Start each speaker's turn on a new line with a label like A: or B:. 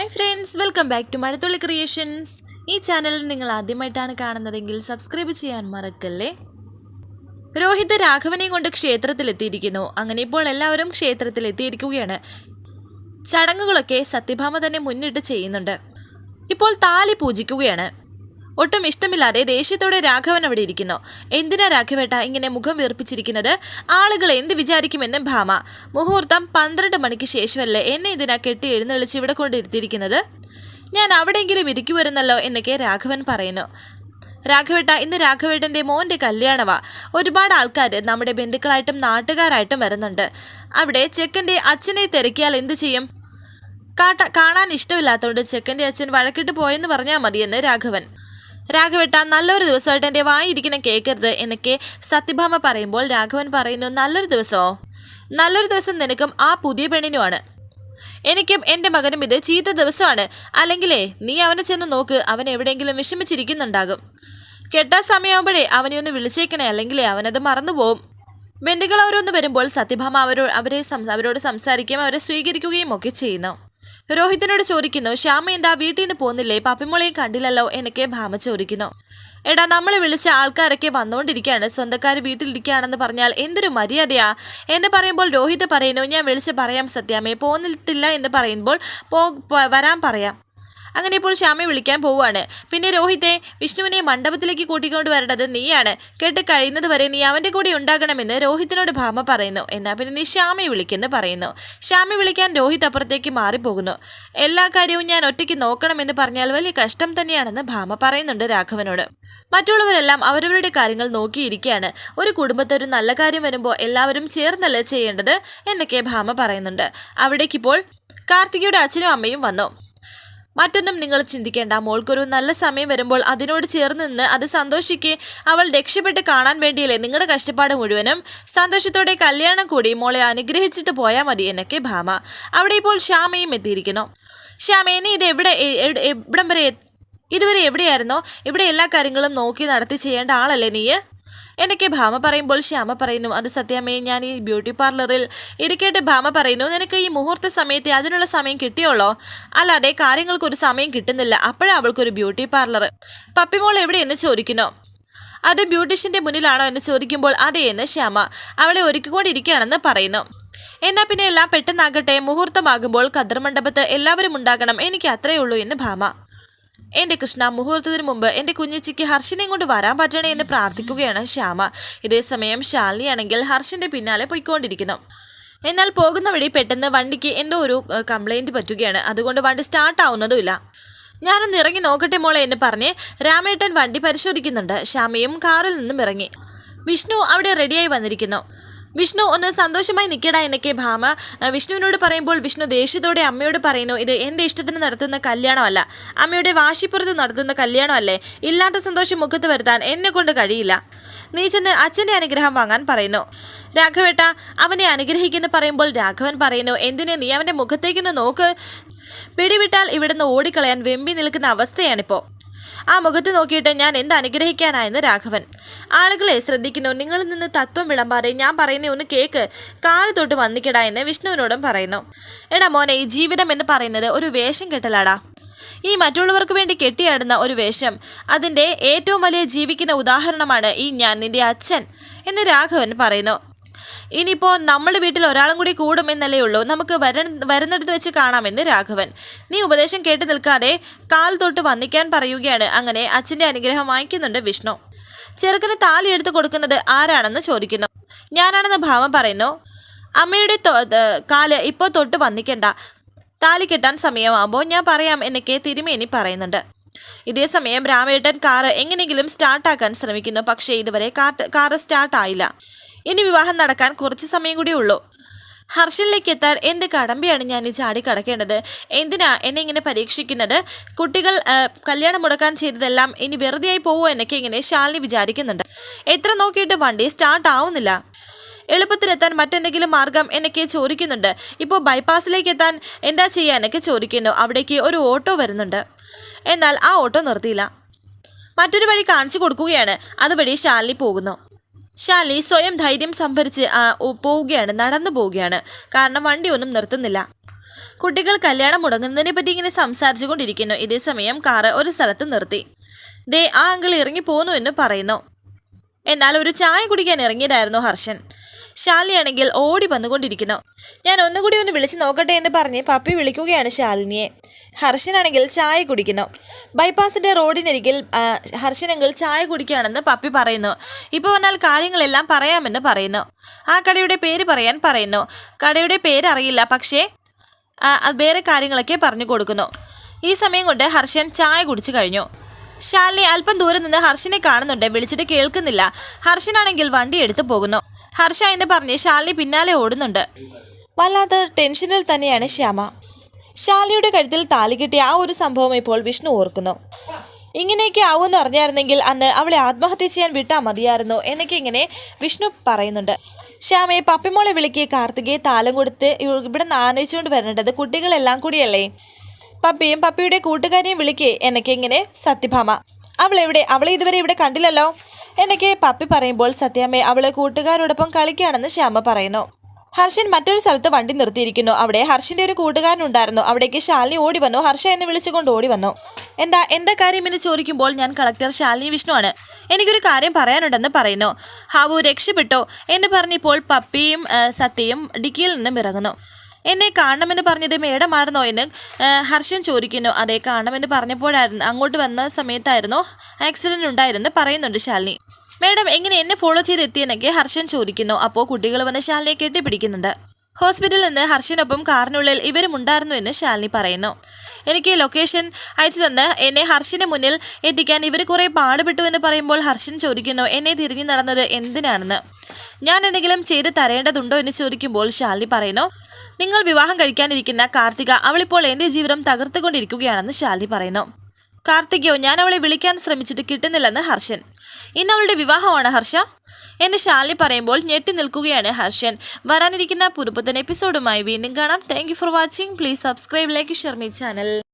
A: Hi friends welcome back to Mazhathulli creations. ഈ channel നിങ്ങൾ ആദ്യമായിട്ടാണ് കാണുന്നതെങ്കിൽ സബ്സ്ക്രൈബ് ചെയ്യാൻ മറക്കല്ലേ? രോഹിത് രാഘവനെ കൊണ്ട് ക്ഷേത്രത്തിലെത്തിയിരിക്കുന്നു. അങ്ങനെ ഇപ്പോൾ എല്ലാവരും ക്ഷേത്രത്തിലെത്തിയിരിക്കുകയാണ്. ചടങ്ങുകളൊക്കെ സത്യഭാമ തന്നെ മുന്നിട്ട് ചെയ്യുന്നുണ്ട്. ഇപ്പോൾ താലി പൂജിക്കുകയാണ്. ഒട്ടും ഇഷ്ടമില്ലാതെ ദേഷ്യത്തോടെ രാഘവൻ അവിടെ ഇരിക്കുന്നു. എന്തിനാ രാഘവേട്ട ഇങ്ങനെ മുഖം വീർപ്പിച്ചിരിക്കുന്നത്? ആളുകൾ എന്ത് വിചാരിക്കുമെന്ന് ഭാമ. മുഹൂർത്തം പന്ത്രണ്ട് മണിക്ക് ശേഷമല്ലേ എന്നെ ഇതിനാ കെട്ടി എഴുന്നള്ളിച്ച് ഇവിടെ കൊണ്ടിരുത്തിയിരിക്കുന്നത് ഞാൻ അവിടെയെങ്കിലും ഇരിക്കുവരുന്നല്ലോ എന്നൊക്കെ രാഘവൻ പറയുന്നു. രാഘവേട്ട ഇന്ന് രാഘവേട്ടന്റെ മോന്റെ കല്യാണവാ. ഒരുപാട് ആൾക്കാർ നമ്മുടെ ബന്ധുക്കളായിട്ടും നാട്ടുകാരായിട്ടും വരുന്നുണ്ട്. അവിടെ ചെക്കന്റെ അച്ഛനെ തിരക്കിയാൽ എന്ത് ചെയ്യും? കാട്ട കാണാൻ ഇഷ്ടമില്ലാത്തതുകൊണ്ട് ചെക്കന്റെ അച്ഛൻ വഴക്കിട്ട് പോയെന്ന് പറഞ്ഞാൽ മതിയെന്ന് രാഘവൻ. രാഘവേട്ട നല്ലൊരു ദിവസമായിട്ട് എന്റെ വായിരിക്കുന്ന കേൾക്കരുത് എന്നൊക്കെ സത്യഭാമ പറയുമ്പോൾ രാഘവൻ പറയുന്നു നല്ലൊരു ദിവസമോ നല്ലൊരു ദിവസം നിനക്കും ആ പുതിയ പെണ്ണിനുമാണ്. എനിക്കും എന്റെ മകനും ഇത് ചീത്ത ദിവസമാണ്. അല്ലെങ്കിലേ നീ അവനെ ചെന്ന് നോക്ക് അവൻ എവിടെയെങ്കിലും വിഷമിച്ചിരിക്കുന്നുണ്ടാകും. കെട്ടാ സമയമാകുമ്പോഴേ അവനെ ഒന്ന് വിളിച്ചേക്കണേ അല്ലെങ്കിലേ അവനത് മറന്നുപോകും ബന്ധുക്കൾ അവരൊന്ന് വരുമ്പോൾ സത്യഭാമ അവരോ അവരെ അവരോട് സംസാരിക്കുകയും അവരെ സ്വീകരിക്കുകയും ഒക്കെ ചെയ്യുന്നു. രോഹിത്തിനോട് ചോദിക്കുന്നു ശ്യാമ എന്താ വീട്ടിൽ നിന്ന് പോകുന്നില്ലേ പപ്പിമോളെയും കണ്ടില്ലല്ലോ എന്നൊക്കെ ഭാമ ചോദിക്കുന്നു. എടാ നമ്മളെ വിളിച്ച ആൾക്കാരൊക്കെ വന്നുകൊണ്ടിരിക്കുകയാണ് സ്വന്തക്കാർ വീട്ടിലിരിക്കുകയാണെന്ന് പറഞ്ഞാൽ എന്തൊരു മര്യാദയാ? എന്ന് പറയുമ്പോൾ രോഹിത് പറയുന്നു ഞാൻ വിളിച്ച് പറയാം സത്യാമേ പോന്നിട്ടില്ല എന്ന് പറയുമ്പോൾ പോ വരാൻ പറയാം. അങ്ങനെ ഇപ്പോൾ ശ്യാമയെ വിളിക്കാൻ പോവുകയാണ്. പിന്നെ രോഹിത്തെ വിഷ്ണുവിനെ മണ്ഡപത്തിലേക്ക് കൂട്ടിക്കൊണ്ട് വരേണ്ടത് നീയാണ്. കേട്ട് കഴിയുന്നത് വരെ നീ അവന്റെ കൂടെ ഉണ്ടാകണമെന്ന് രോഹിത്തിനോട് ഭാമ പറയുന്നു. എന്നാൽ പിന്നെ നീ ശ്യാമയെ വിളിക്കുന്നു പറയുന്നു. ശ്യാമയെ വിളിക്കാൻ രോഹിത് അപ്പുറത്തേക്ക് മാറിപ്പോകുന്നു. എല്ലാ കാര്യവും ഞാൻ ഒറ്റയ്ക്ക് നോക്കണമെന്ന് പറഞ്ഞാൽ വലിയ കഷ്ടം തന്നെയാണെന്ന് ഭാമ പറയുന്നുണ്ട് രാഘവനോട്. മറ്റുള്ളവരെല്ലാം അവരവരുടെ കാര്യങ്ങൾ നോക്കിയിരിക്കുകയാണ്. ഒരു കുടുംബത്തെ ഒരു നല്ല കാര്യം വരുമ്പോൾ എല്ലാവരും ചേർന്നല്ലേ ചെയ്യേണ്ടത് എന്നൊക്കെ ഭാമ പറയുന്നുണ്ട്. അവിടേക്കിപ്പോൾ കാർത്തികയുടെ അച്ഛനും അമ്മയും വന്നു. മറ്റൊന്നും നിങ്ങൾ ചിന്തിക്കേണ്ട. മോൾക്കൊരു നല്ല സമയം വരുമ്പോൾ അതിനോട് ചേർന്ന് നിന്ന് അത് സന്തോഷിക്ക്. അവൾ രക്ഷപ്പെട്ട് കാണാൻ വേണ്ടിയല്ലേ നിങ്ങളുടെ കഷ്ടപ്പാട് മുഴുവനും? സന്തോഷത്തോടെ കല്യാണം കൂടി മോളെ അനുഗ്രഹിച്ചിട്ട് പോയാൽ മതി എന്നൊക്കെ ഭാമ. അവിടെ ഇപ്പോൾ ശ്യാമയും എത്തിയിരിക്കുന്നു. ശ്യാമേ നീ ഇത് എവിടെ എവിടം വരെ ഇതുവരെ എവിടെയായിരുന്നോ? ഇവിടെ എല്ലാ കാര്യങ്ങളും നോക്കി നടത്തി ചെയ്യേണ്ട ആളല്ലേ നീ എന്നൊക്കെ ഭാമ പറയുമ്പോൾ ശ്യാമ പറയുന്നു അത് സത്യമേ ഞാൻ ഈ ബ്യൂട്ടി പാർലറിൽ ഇരിക്കട്ടെ ഭാമ പറയുന്നു നിനക്ക് ഈ മുഹൂർത്ത സമയത്ത് അതിനുള്ള സമയം കിട്ടിയോളോ? അല്ലാതെ കാര്യങ്ങൾക്കൊരു സമയം കിട്ടുന്നില്ല അപ്പോഴാണ് അവൾക്കൊരു ബ്യൂട്ടി പാർലർ. പപ്പിമോൾ എവിടെയെന്ന് ചോദിക്കുന്നു? അത് ബ്യൂട്ടീഷ്യന്റെ മുന്നിലാണോ എന്ന് ചോദിക്കുമ്പോൾ അതേ എന്ന് ശ്യാമ അവളെ ഒരുക്കിക്കൊണ്ടിരിക്കുകയാണെന്ന് പറയുന്നു. എന്നാൽ പിന്നെ എല്ലാം പെട്ടെന്നാകട്ടെ മുഹൂർത്തമാകുമ്പോൾ ഖദർ മണ്ഡപത്ത് എല്ലാവരും ഉണ്ടാകണം എനിക്ക് അത്രയേ ഉള്ളൂ എന്ന് ഭാമ. എന്റെ കൃഷ്ണ മുഹൂർത്തത്തിന് മുമ്പ് എന്റെ കുഞ്ഞിച്ചിക്ക് ഹർഷിനെയും കൊണ്ട് വരാൻ പറ്റണേ എന്ന് പ്രാർത്ഥിക്കുകയാണ് ശ്യാമ. ഇതേസമയം ശാലിനിയാണെങ്കിൽ ഹർഷിന്റെ പിന്നാലെ പോയിക്കൊണ്ടിരിക്കുന്നു. എന്നാൽ പോകുന്ന വഴി പെട്ടെന്ന് വണ്ടിക്ക് എന്തോ ഒരു കംപ്ലൈന്റ് പറ്റുകയാണ്. അതുകൊണ്ട് വണ്ടി സ്റ്റാർട്ട് ആവുന്നതുമില്ല. ഞാനൊന്ന് ഇറങ്ങി നോക്കട്ടെ മോളെ എന്ന് പറഞ്ഞ് രാമേട്ടൻ വണ്ടി പരിശോധിക്കുന്നുണ്ട്. ശ്യാമയും കാറിൽ നിന്നും ഇറങ്ങി. വിഷ്ണു അവിടെ റെഡിയായി വന്നിരിക്കുന്നു. വിഷ്ണു ഒന്ന് സന്തോഷമായി നിൽക്കടാ എന്നൊക്കെ ഭാമ. വിഷ്ണുവിനോട് പറയുമ്പോൾ വിഷ്ണു ദേഷ്യത്തോടെ അമ്മയോട് പറയുന്നു ഇത് എന്റെ ഇഷ്ടത്തിന് നടത്തുന്ന കല്യാണമല്ല. അമ്മയുടെ വാശിപ്പുറത്ത് നടത്തുന്ന കല്യാണമല്ലേ? ഇല്ലാത്ത സന്തോഷം മുഖത്ത് വരുത്താൻ എന്നെ കൊണ്ട് കഴിയില്ല. നീ ചെന്ന് അച്ഛന്റെ അനുഗ്രഹം വാങ്ങാൻ പറയുന്നു. രാഘവേട്ട അവനെ അനുഗ്രഹിക്കുന്നു പറയുമ്പോൾ രാഘവൻ പറയുന്നു എന്തിനെ നീ അവന്റെ മുഖത്തേക്കൊന്ന് നോക്ക്? പിടിവിട്ടാൽ ഇവിടുന്ന് ഓടിക്കളയാൻ വെമ്പി നിൽക്കുന്ന അവസ്ഥയാണിപ്പോൾ ആ മുഖത്ത് നോക്കിയിട്ട് ഞാൻ എന്ത് അനുഗ്രഹിക്കാനായെന്ന് രാഘവൻ. ആളുകളെ ശ്രദ്ധിക്കുന്നു. നിങ്ങളിൽ നിന്ന് തത്വം വിളമ്പാതെ ഞാൻ പറയുന്ന ഒന്ന് കേക്ക്. കാൽ തൊട്ട് വന്നിക്കടാ എന്ന് വിഷ്ണുവിനോടും പറയുന്നു. എടാ മോനെ ഈ ജീവിതം എന്ന് പറയുന്നത് ഒരു വേഷം കെട്ടലാടാ. ഈ മറ്റുള്ളവർക്ക് വേണ്ടി കെട്ടിയാടുന്ന ഒരു വേഷം. അതിന്റെ ഏറ്റവും വലിയ ജീവിക്കുന്ന ഉദാഹരണമാണ് ഈ ഞാൻ നിന്റെ അച്ഛൻ എന്ന് രാഘവൻ പറയുന്നു. ഇനിയിപ്പോൾ നമ്മുടെ വീട്ടിൽ ഒരാളും കൂടി കൂടുമെന്നല്ലേ ഉള്ളൂ. നമുക്ക് വര വരുന്നിടത്ത് വെച്ച് കാണാമെന്ന് രാഘവൻ. നീ ഉപദേശം കേട്ട് നിൽക്കാതെ കാൽ തൊട്ട് വന്നിക്കാൻ പറയുകയാണ്. അങ്ങനെ അച്ഛന്റെ അനുഗ്രഹം വാങ്ങിക്കുന്നുണ്ട് വിഷ്ണു. ചെറുക്കന് താലി എടുത്ത് കൊടുക്കുന്നത് ആരാണെന്ന് ചോദിക്കുന്നു. ഞാനാണെന്ന് ഭാവം പറയുന്നു. അമ്മയുടെ കാൽ ഇപ്പോൾ തൊട്ട് വന്നിക്കണ്ട താലി കെട്ടാൻ സമയമാകുമ്പോൾ ഞാൻ പറയാം എന്നൊക്കെ തിരുമേനി പറയുന്നുണ്ട്. ഇതേ സമയം രാമേട്ടൻ കാറ് എങ്ങനെയെങ്കിലും സ്റ്റാർട്ടാക്കാൻ ശ്രമിക്കുന്നു. പക്ഷേ ഇതുവരെ കാർ കാറ് സ്റ്റാർട്ടായില്ല. ഇനി വിവാഹം നടക്കാൻ കുറച്ച് സമയം കൂടി ഉള്ളൂ. ഹർഷനിലേക്ക് എത്താൻ എന്ത് കടമ്പയാണ് ഞാൻ ഈ ചാടി കടക്കേണ്ടത്? എന്തിനാ എന്നെ ഇങ്ങനെ പരീക്ഷിക്കുന്നത്? കുട്ടികൾ കല്യാണം മുടക്കാൻ ചെയ്തതെല്ലാം ഇനി വെറുതെയായി പോവോ എന്നൊക്കെ ഇങ്ങനെ ശാലിനി വിചാരിക്കുന്നുണ്ട്. എത്ര നോക്കിയിട്ട് വണ്ടി സ്റ്റാർട്ട് ആവുന്നില്ല. എളുപ്പത്തിലെത്താൻ മറ്റെന്തെങ്കിലും മാർഗം എന്നൊക്കെ ചോദിക്കുന്നുണ്ട്. ഇപ്പോൾ ബൈപ്പാസിലേക്ക് എത്താൻ എന്താ ചെയ്യാനൊക്കെ ചോദിക്കുന്നു. അവിടേക്ക് ഒരു ഓട്ടോ വരുന്നുണ്ട്. എന്നാൽ ആ ഓട്ടോ നിർത്തിയില്ല. മറ്റൊരു വഴി കാണിച്ചു കൊടുക്കുകയാണ്. അതുവഴി ശാലിനി പോകുന്നു. ശാലിനി സ്വയം ധൈര്യം സംഭരിച്ച് പോവുകയാണ് നടന്നു പോവുകയാണ്. കാരണം വണ്ടി ഒന്നും നിർത്തുന്നില്ല. കുട്ടികൾ കല്യാണം മുടങ്ങുന്നതിനെ പറ്റി ഇങ്ങനെ സംസാരിച്ചു കൊണ്ടിരിക്കുന്നു ഇതേ സമയം കാറ് ഒരു സ്ഥലത്ത് നിർത്തി. ദേ ആ അങ്കിൾ ഇറങ്ങി പോന്നു എന്ന് പറയുന്നു. എന്നാൽ ഒരു ചായ കുടിക്കാൻ ഇറങ്ങിയതായിരുന്നു ഹർഷൻ. ശാലിനിയാണെങ്കിൽ ഓടി വന്നുകൊണ്ടിരിക്കുന്നു. ഞാൻ ഒന്നുകൂടി ഒന്ന് വിളിച്ച് നോക്കട്ടെ എന്ന് പറഞ്ഞ് പപ്പി വിളിക്കുകയാണ് ശാലിനിയെ. ഹർഷനാണെങ്കിൽ ചായ കുടിക്കുന്നു. ബൈപ്പാസിന്റെ റോഡിനരികിൽ ഹർഷനെങ്കിൽ ചായ കുടിക്കുകയാണെന്ന് പപ്പി പറയുന്നു. ഇപ്പോൾ വന്നാൽ കാര്യങ്ങളെല്ലാം പറയാമെന്ന് പറയുന്നു. ആ കടയുടെ പേര് പറയാൻ പറയുന്നു. കടയുടെ പേരറിയില്ല പക്ഷേ വേറെ കാര്യങ്ങളൊക്കെ പറഞ്ഞു കൊടുക്കുന്നു. ഈ സമയം കൊണ്ട് ഹർഷൻ ചായ കുടിച്ചു കഴിഞ്ഞു. ശാലിനി അല്പം ദൂരെ നിന്ന് ഹർഷനെ കാണുന്നുണ്ട്. വിളിച്ചിട്ട് കേൾക്കുന്നില്ല. ഹർഷനാണെങ്കിൽ വണ്ടി എടുത്തു പോകുന്നു. ഹർഷ എന്ന് പറഞ്ഞ് ശാലിനി പിന്നാലെ ഓടുന്നുണ്ട്. വല്ലാത്ത ടെൻഷനിൽ തന്നെയാണ് ശ്യാമ. ശാലിയുടെ കഴുത്തിൽ താലി കിട്ടിയ ആ ഒരു സംഭവം ഇപ്പോൾ വിഷ്ണു ഓർക്കുന്നു. ഇങ്ങനെയൊക്കെ ആവുമെന്ന് അറിഞ്ഞായിരുന്നെങ്കിൽ അന്ന് അവളെ ആത്മഹത്യ ചെയ്യാൻ വിട്ടാൽ മതിയായിരുന്നു എന്നൊക്കെ ഇങ്ങനെ വിഷ്ണു പറയുന്നുണ്ട്. ശ്യാമയെ പപ്പിമോളെ വിളിക്ക് കാർത്തികയെ താലം കൊടുത്ത് ഇവ- ഇവിടെ നിന്ന് ആനയിച്ചുകൊണ്ട് വരേണ്ടത് കുട്ടികളെല്ലാം കൂടിയല്ലേ? പപ്പിയും പപ്പിയുടെ കൂട്ടുകാരെയും വിളിക്കേ എന്നൊക്കെ ഇങ്ങനെ സത്യഭാമ. അവളെവിടെ? അവളെ ഇതുവരെ ഇവിടെ കണ്ടില്ലല്ലോ? എന്നൊക്കെ പപ്പി പറയുമ്പോൾ സത്യാമ്മയെ അവളെ കൂട്ടുകാരോടൊപ്പം കളിക്കുകയാണെന്ന് ശ്യാമ പറയുന്നു. ഹർഷൻ മറ്റൊരു സ്ഥലത്ത് വണ്ടി നിർത്തിയിരിക്കുന്നു. അവിടെ ഹർഷന്റെ ഒരു കൂട്ടുകാരനുണ്ടായിരുന്നു അവിടേക്ക് ശാലിനി ഓടി വന്നു. ഹർഷ എന്നെ വിളിച്ചുകൊണ്ട് ഓടി വന്നു. എന്താ എന്താ കാര്യം എന്ന് ചോദിക്കുമ്പോൾ ഞാൻ കളക്ടർ ശാലിനി വിഷ്ണുവാണ്. എനിക്കൊരു കാര്യം പറയാനുണ്ടെന്ന് പറയുന്നു. ഹാവു രക്ഷപ്പെട്ടോ. എന്ന് പറഞ്ഞിപ്പോൾ പപ്പിയും സത്യയും ഡിക്കിയിൽ നിന്നും ഇറങ്ങുന്നു. എന്നെ കാണണമെന്ന് പറഞ്ഞത് മേഡമായിരുന്നോ എന്ന് ഹർഷൻ ചോദിക്കുന്നു. അതെ കാണണമെന്ന് പറഞ്ഞപ്പോഴായിരുന്നു. അങ്ങോട്ട് വന്ന സമയത്തായിരുന്നു ആക്സിഡന്റ് ഉണ്ടായിരുന്നു പറയുന്നുണ്ട് ശാലിനി. മേഡം എങ്ങനെ എന്നെ ഫോളോ ചെയ്ത് എത്തിയെന്നൊക്കെ ഹർഷൻ ചോദിക്കുന്നു. അപ്പോൾ കുട്ടികൾ വന്ന് ശാലിനിയെ കെട്ടിപ്പിടിക്കുന്നുണ്ട്. ഹോസ്പിറ്റലിൽ നിന്ന് ഹർഷനൊപ്പം കാറിനുള്ളിൽ ഇവരും ഉണ്ടായിരുന്നു എന്ന് ശാലിനി പറയുന്നു. എനിക്ക് ലൊക്കേഷൻ അയച്ചു തന്ന് എന്നെ ഹർഷിന് മുന്നിൽ എത്തിക്കാൻ ഇവർ കുറേ പാടുപെട്ടു എന്ന് പറയുമ്പോൾ ഹർഷൻ ചോദിക്കുന്നു എന്നെ തിരിഞ്ഞു നടന്നത് എന്തിനാണെന്ന്? ഞാൻ എന്തെങ്കിലും ചെയ്ത് തരേണ്ടതുണ്ടോ? എന്ന് ചോദിക്കുമ്പോൾ ശാലിനി പറയുന്നു നിങ്ങൾ വിവാഹം കഴിക്കാനിരിക്കുന്ന കാർത്തിക അവളിപ്പോൾ എന്റെ ജീവിതം തകർത്തുകൊണ്ടിരിക്കുകയാണെന്ന് ശാലിനി പറയുന്നു. കാർത്തികയോ ഞാൻ അവളെ വിളിക്കാൻ ശ്രമിച്ചിട്ട് കിട്ടുന്നില്ലെന്ന് ഹർഷൻ. ഇന്ന് അവളുടെ വിവാഹമാണ് ഹർഷ. എന്ന് ശാലി പറയുമ്പോൾ ഞെട്ടി നിൽക്കുകയാണ് ഹർഷൻ. വരാനിരിക്കുന്ന പുതുപ്പത്തൻ എപ്പിസോഡുമായി വീണ്ടും കാണാം. Thank for watching please subscribe like share my channel